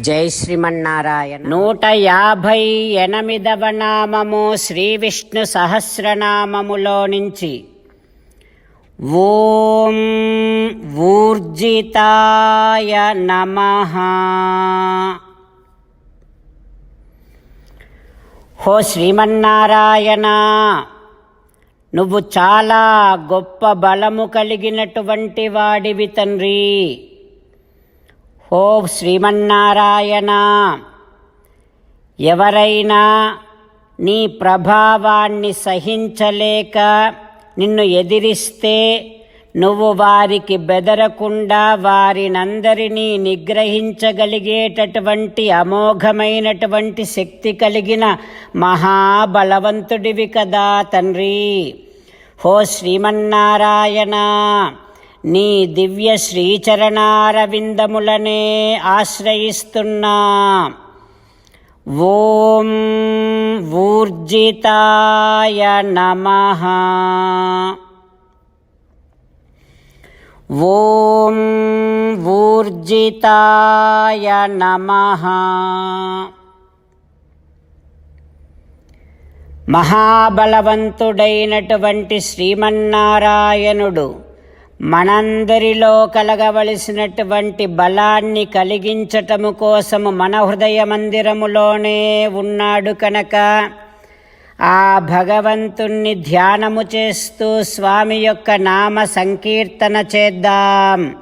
జై శ్రీమన్నారాయణ. నూట యాభై ఎనిమిదవ నామము శ్రీ విష్ణు సహస్రనామములో నుంచి. ఓం ఊర్జితాయ నమ. హో శ్రీమన్నారాయణ నువ్వు చాలా గొప్ప బలము కలిగినటువంటి వాడివి తండ్రి. ఓ శ్రీమన్నారాయణ. ఎవరైనా నీ ప్రభావాన్ని సహించలేక నిన్ను ఎదిరిస్తే నువ్వు వారికి బెదరకుండా వారినందరినీ నిగ్రహించగలిగేటటువంటి అమోఘమైనటువంటి శక్తి కలిగిన మహాబలవంతుడివి కదా తండ్రి. హో శ్రీమన్నారాయణ. నీ దివ్య శ్రీచరణారవిందములనే ఆశ్రయిస్తున్నా. ఓం ఊర్జితాయ నమ. ఓం ఊర్జితాయ నమ. మహాబలవంతుడైనటువంటి శ్రీమన్నారాయణుడు మనందరిలో కలగవలసినటువంటి బలాన్ని కలిగించటము కోసము మన హృదయ మందిరములోనే ఉన్నాడు కనుక ఆ భగవంతుణ్ణి ధ్యానము చేస్తూ స్వామి యొక్క నామ సంకీర్తన చేద్దాం.